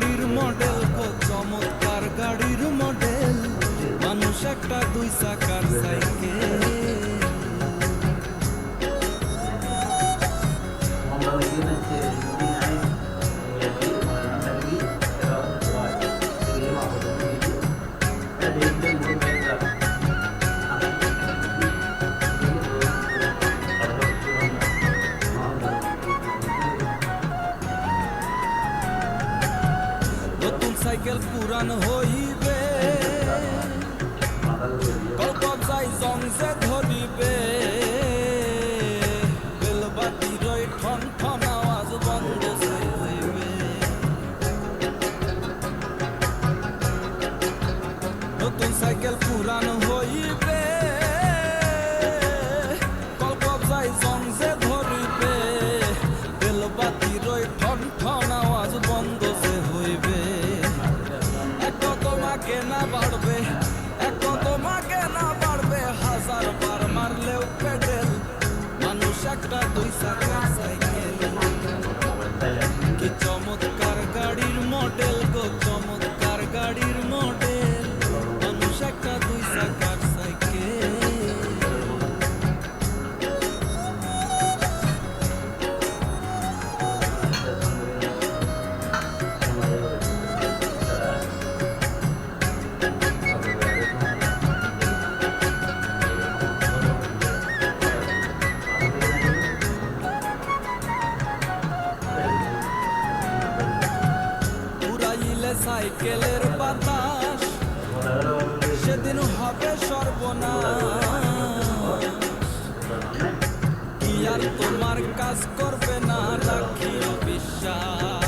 চমৎকার পুরান হইবে। যাই জংসে ধরিবে। বেলবাতি রই ঠন ঠন আওয়াজ বন্ধ হইবে নতুন সাইকেল পুরান হইবে। সাইকেলের বাতাস সেদিন হবে সর্বনাশ। কি আর তোমার কাজ করবে না রাখিও বিশ্বাস?